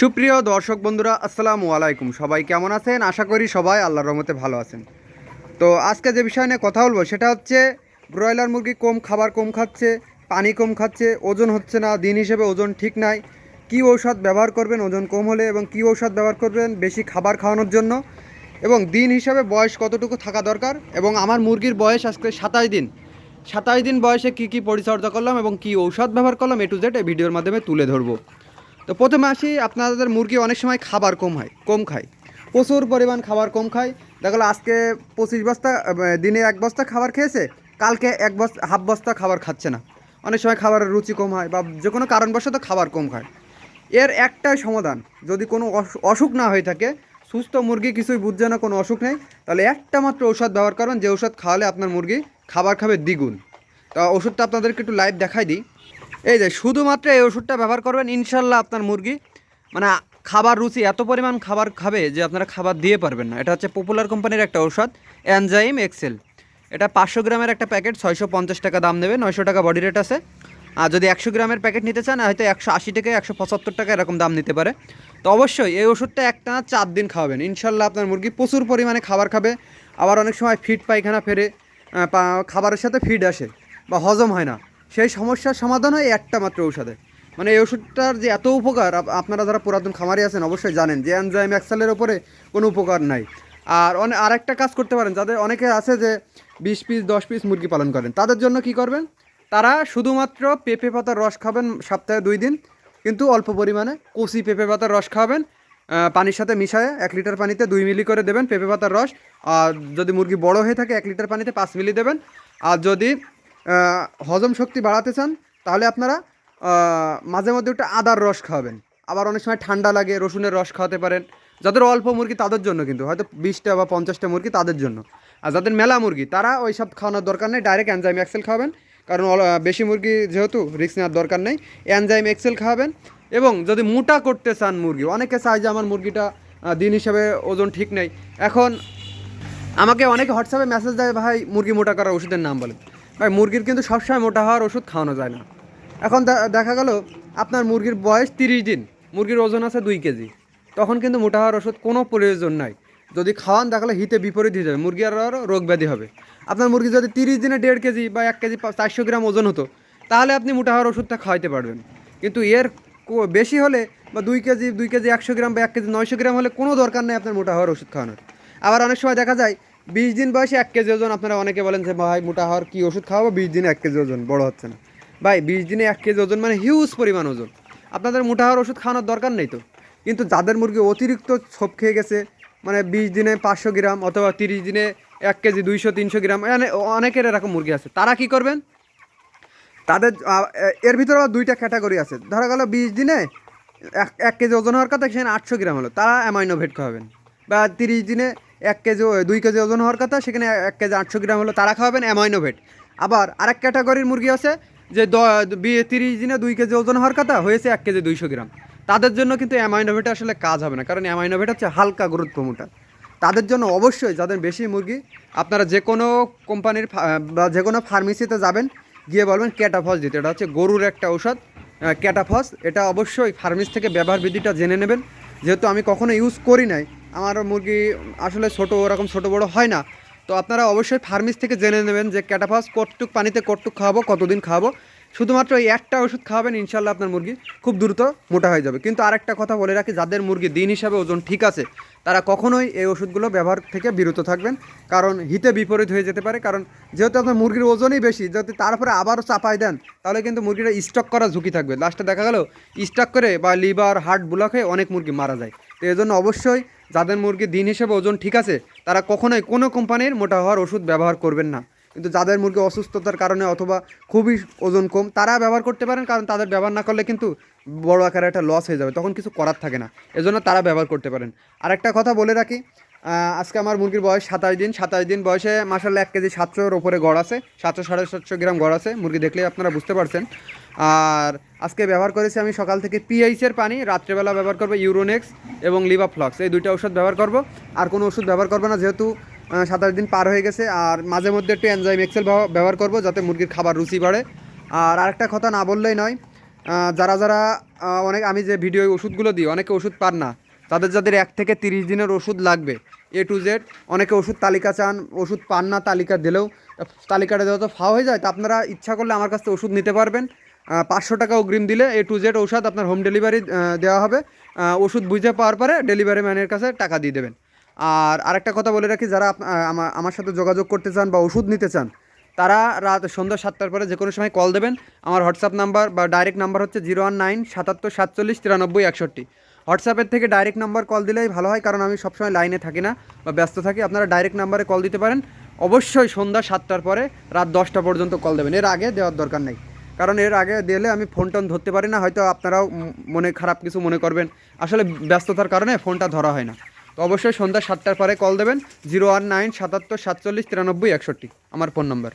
সুপ্রিয় দর্শক বন্ধুরা, আসসালামু আলাইকুম। সবাই কেমন আছেন? আশা করি সবাই আল্লাহর রহমতে ভালো আছেন। তো আজকে যে বিষয় নিয়ে কথা বলব, সেটা হচ্ছে ব্রয়লার মুরগি কম খাবার কম খাচ্ছে, পানি কম খাচ্ছে, ওজন হচ্ছে না, দিন হিসেবে ওজন ঠিক নাই। কী ঔষধ ব্যবহার করবেন, ওজন কম হলে এবং কী ঔষধ ব্যবহার করবেন, বেশি খাবার খাওয়ানোর জন্য এবং দিন হিসাবে বয়স কতটুকু থাকা দরকার এবং আমার মুরগির বয়স আজকে সাতাশ দিন। সাতাশ দিন বয়সে কী কী পরিচর্যা করলাম এবং কী ঔষধ ব্যবহার করলাম এ টু জেড এই ভিডিওর মাধ্যমে তুলে ধরবো। তো প্রথমে আসি, আপনাদের মুরগি অনেক সময় খাবার কম হয়, কম খায়। প্রচুর পরিমাণ খাবার কম খায়। দেখা আজকে পঁচিশ বস্তা দিনে এক বস্তা খাবার খেয়েছে, কালকে এক বস্তা, হাফ বস্তা খাবার খাচ্ছে না। অনেক সময় খাবারের রুচি কম হয় বা যে কোনো কারণবশত খাবার কম খায়। এর একটাই সমাধান, যদি কোনো অসু- অসুখ না হয়ে থাকে, সুস্থ মুরগি কিছুই বুঝছে না, কোনো অসুখ নেই, তাহলে একটা মাত্র ঔষধ ব্যবহার করবেন যে ঔষধ খাওয়ালে আপনার মুরগি খাবার খাবে দ্বিগুণ। তা ওষুধটা আপনাদেরকে একটু লাইভ দেখাই দিই। এই যে শুধুমাত্র এই ওষুধটা ব্যবহার করবেন, ইনশাল্লাহ আপনার মুরগি মানে খাবার রুচি এত পরিমাণ খাবার খাবে যে আপনারা খাবার দিয়ে পারবেন না। এটা হচ্ছে পপুলার কোম্পানির একটা ঔষধ অ্যানজাইম এক্সেল এটা পাঁচশো গ্রামের একটা প্যাকেট, ছয়শো পঞ্চাশ টাকা দাম নেবে নয়শো টাকা বডি রেট আছে। আর যদি একশো গ্রামের প্যাকেট নিতে চান, হয়তো একশো আশি থেকে একশো পঁচাত্তর টাকা এরকম দাম নিতে পারে। তো অবশ্যই এই ওষুধটা একটা চার দিন খাওয়াবেন। ইনশাল্লাহ আপনার মুরগি প্রচুর পরিমাণে খাবার খাবে। আবার অনেক সময় ফিট পায়খানা ফেরে খাবারের সাথে ফিড আসে বা হজম হয় না। সেই সমস্যার সমাধান হয় একটা মাত্র ঔষধে। মানে এই ওষুধটার যে এত উপকার, আপ- আপনারা যারা পুরাতন খামারি আছেন অবশ্যই জানেন যে অ্যানজাইম এক্সেলের ওপরে কোনো উপকার নাই। আর অনেক আরেকটা কাজ করতে পারেন, যাদের অনেকে আছে যে বিশ পিস, দশ পিস মুরগি পালন করেন, তাদের জন্য কি করবেন? তারা শুধুমাত্র পেঁপে পাতার রস খাবেন সপ্তাহে দুই দিন, কিন্তু অল্প পরিমাণে কচি পেঁপে পাতার রস খাবেন পানির সাথে মিশায় এক লিটার পানিতে দুই মিলি করে দেবেন পেঁপে পাতার রস, আর যদি মুরগি বড় হয়ে থাকে এক লিটার পানিতে পাঁচ মিলি দেবেন, আর যদি হজম শক্তি বাড়াতে চান, তাহলে আপনারা মাঝে মধ্যে একটু আদার রস খাওয়াবেন। আবার অনেক সময় ঠান্ডা লাগে, রসুনের রস খাওয়াতে পারেন। যাদের অল্প মুরগি, তাদের জন্য কিন্তু, হয়তো বিশটা বা পঞ্চাশটা মুরগি তাদের জন্য। আর যাদের মেলা মুরগি, তারা ওই সব খাওয়ানোর দরকার নেই, ডাইরেক্ট অ্যানজাইম এক্সেল খাওয়াবেন। কারণ বেশি মুরগি যেহেতু রিস্ক নেওয়ার দরকার নেই অ্যানজাইম এক্সেল খাওয়াবেন। এবং যদি মোটা করতে চান মুরগি, অনেকে চায় যে আমার মুরগিটা দিন হিসাবে ওজন ঠিক নেই। এখন আমাকে অনেকে হোয়াটসঅ্যাপে মেসেজ দেয়, ভাই, মুরগি মোটা করার ওষুধের নাম বলেন। ভাই, মুরগির কিন্তু সবসময় মোটা হওয়ার ওষুধ খাওয়ানো যায় না। এখন দেখা গেল আপনার মুরগির বয়স তিরিশ দিন, মুরগির ওজন আছে দুই কেজি। তখন কিন্তু মোটা হওয়ার ওষুধ কোনো প্রয়োজন নাই। যদি খাওয়ান দেখালে হিতে বিপরীত হয়ে যাবে মুরগি আর আরও রোগ ব্যাধি হবে। আপনার মুরগি যদি তিরিশ দিনে দেড় কেজি বা এক কেজি চারশো গ্রাম ওজন হতো, তাহলে আপনি মোটা হওয়ার ওষুধটা খাওয়াইতে পারবেন। কিন্তু এর বেশি হলে বা দুই কেজি দুই কেজি একশো গ্রাম বা এক কেজি নয়শো গ্রাম হলে কোনো দরকার নেই আপনার মোটা হওয়ার ওষুধ খাওয়ানোর। আবার অনেক সময় দেখা যায় বিশ দিন বয়সে এক কেজি ওজন, আপনারা অনেকে বলেন যে, ভাই, মোটা হওয়ার কী ওষুধ খাওয়াবো? বিশ দিনে এক কেজি ওজন, বড় হচ্ছে না। ভাই, বিশ দিনে এক কেজি ওজন মানে হিউজ পরিমাণ ওজন। আপনাদের মোটা হওয়ার ওষুধ খাওয়ানোর দরকার নেই তো। কিন্তু যাদের মুরগি অতিরিক্ত ছোপ খেয়ে গেছে মানে বিশ দিনে পাঁচশো গ্রাম অথবা তিরিশ দিনে এক কেজি দুইশো, তিনশো গ্রাম মানে অনেকের এরকম মুরগি আছে। তারা কি করবেন? তাদের এর ভিতরে আবার দুইটা ক্যাটাগরি আছে। ধরা গেল বিশ দিনে এক এক কেজি ওজন হওয়ার কথা, সেখানে আটশো গ্রাম হলো। তারা অ্যামাইনো ভেট খাওয়াবেন। বা তিরিশ দিনে এক কেজি দুই কেজি ওজন হওয়ার কথা, সেখানে এক কেজি আটশো গ্রাম হলো তারা খাওয়াবেন অ্যামাইনো ভেট আবার আরেক ক্যাটাগরির মুরগি আছে, যে তিরিশ দিনে দুই কেজি ওজন হওয়ার কথা, হয়েছে এক কেজি দুইশো গ্রাম। তাদের জন্য কিন্তু অ্যামাইনোভেট আসলে কাজ হবে না, কারণ অ্যামাইনোভেট হচ্ছে হালকা গ্রোথ প্রমোটার তাদের জন্য অবশ্যই যাদের বেশি মুরগি, আপনারা যে কোনো কোম্পানির বা যে কোনো ফার্মেসিতে যাবেন, গিয়ে বলবেন ক্যাটাফস দিতে। এটা হচ্ছে গরুর একটা ঔষধ ক্যাটাফস। এটা অবশ্যই ফার্মেসি থেকে ব্যবহার বিধিটা জেনে নেবেন। যেহেতু আমি কখনো ইউজ করি নাই আমার মুরগি আসলে ছোট, ওরকম ছোট বড় হয় না। তো আপনারা অবশ্যই ফার্মিস থেকে জেনে নেবেন যে ক্যাটাফাস কতটুক পানিতে কতটুক খাওয়াবো, কতদিন খাওয়াবো। শুধুমাত্র এই একটা ওষুধ খাওয়াবেন, ইনশাল্লাহ আপনার মুরগি খুব দ্রুত মোটা হয়ে যাবে। কিন্তু আরেকটা কথা বলে রাখি, যাদের মুরগি দিন হিসাবে ওজন ঠিক আছে, তারা কখনোই এই ওষুধগুলো ব্যবহার থেকে বিরত থাকবেন। কারণ হিতে বিপরীত হয়ে যেতে পারে, কারণ যেহেতু আপনার মুরগির ওজনই বেশি, যদি তারপরে আবারও চাপাই দেন, তাহলে কিন্তু মুরগিটা স্টক করার ঝুঁকি থাকবে। লাস্টে দেখা গেল স্টক করে বা লিভার হার্ট ব্লক হয়ে অনেক মুরগি মারা যায়। তো এই জন্য অবশ্যই যাদের মুরগি দিন হিসেবে ওজন ঠিক আছে, তারা কখনোই কোনো কোম্পানির মোটা হওয়ার ওষুধ ব্যবহার করবেন না। কিন্তু যাদের মুরগি অসুস্থতার কারণে অথবা খুবই ওজন কম, তারা ব্যবহার করতে পারেন, কারণ তাদের ব্যবহার না করলে কিন্তু বড় আকারে একটা লস হয়ে যাবে। তখন কিছু করার থাকে না। এজন্য তারা ব্যবহার করতে পারেন। আরেকটা কথা বলে রাখি আজকে আমার মুরগির বয়স সাতাশ দিন। সাতাশ দিন বয়সে মাসাল্লাহ এক কেজি সাতশোর ওপরে গড় আছে। সাতশো, সাড়ে সাতশো গ্রাম গড় আছে। মুরগি দেখলে আপনারা বুঝতে পারছেন। আর আজকে ব্যবহার করেছি আমি সকাল থেকে পিএইচের পানি, রাত্রেবেলা ব্যবহার করব ইউরোনেক্স এবং লিভাফ্লক্স এই দুইটা ওষুধ ব্যবহার করব। আর কোনো ওষুধ ব্যবহার করব না, যেহেতু সাতাশ দিন পার হয়ে গেছে আর মাঝে মধ্যে একটু এনজাইম এক্সেল ব্যবহার করব যাতে মুরগির খাবার রুচি বাড়ে। আর আরেকটা কথা না বললেই নয় যারা যারা অনেক, আমি যে ভিডিও ওষুধগুলো দিই, অনেকে ওষুধ পান না। তাদের যাদের এক থেকে তিরিশ দিনের ওষুধ লাগবে এ টু জেড অনেকে ওষুধ তালিকা চান, ওষুধ পান না, তালিকা দিলেও, তালিকাটা যত ফাও হয়ে যায়, তা আপনারা ইচ্ছা করলে আমার কাছ থেকে ওষুধ নিতে পারবেন। পাঁচশো টাকা অগ্রিম দিলে এ টু জেড ঔষধ আপনার হোম ডেলিভারি দেওয়া হবে। ওষুধ বুঝে পাওয়ার পরে ডেলিভারি ম্যানের কাছে টাকা দিয়ে দেবেন। আর আরেকটা কথা বলে রাখি, যারা আমার সাথে যোগাযোগ করতে চান বা ওষুধ নিতে চান, তারা রাত সন্ধ্যা সাতটার পরে যে কোনো সময় কল দেবেন। আমার হোয়াটসঅ্যাপ নাম্বার বা ডাইরেক্ট নাম্বার হচ্ছে জিরো ওয়ান নাইন সাতাত্তর সাতচল্লিশ তিরানব্বই একষট্টি। হোয়াটসঅ্যাপের থেকে ডাইরেক্ট নাম্বার কল দিলেই ভালো হয়, কারণ আমি সবসময় লাইনে থাকি না বা ব্যস্ত থাকি। আপনারা ডাইরেক্ট নাম্বারে কল দিতে পারেন। অবশ্যই সন্ধ্যা সাতটার পরে রাত দশটা পর্যন্ত কল দেবেন। এর আগে দেওয়ার দরকার নেই। কারণ এর আগে দিলে আমি ফোন টোন ধরতে পারি না, হয়তো আপনারাও মনে খারাপ কিছু মনে করবেন। আসলে ব্যস্ততার কারণে ফোনটা ধরা হয় না। তো অবশ্যই সন্ধ্যা সাতটার পরে কল দেবেন জিরো ওয়ান নাইন সাতাত্তর, সাতচল্লিশ, তিরানব্বই, একষট্টি, আমার ফোন নাম্বার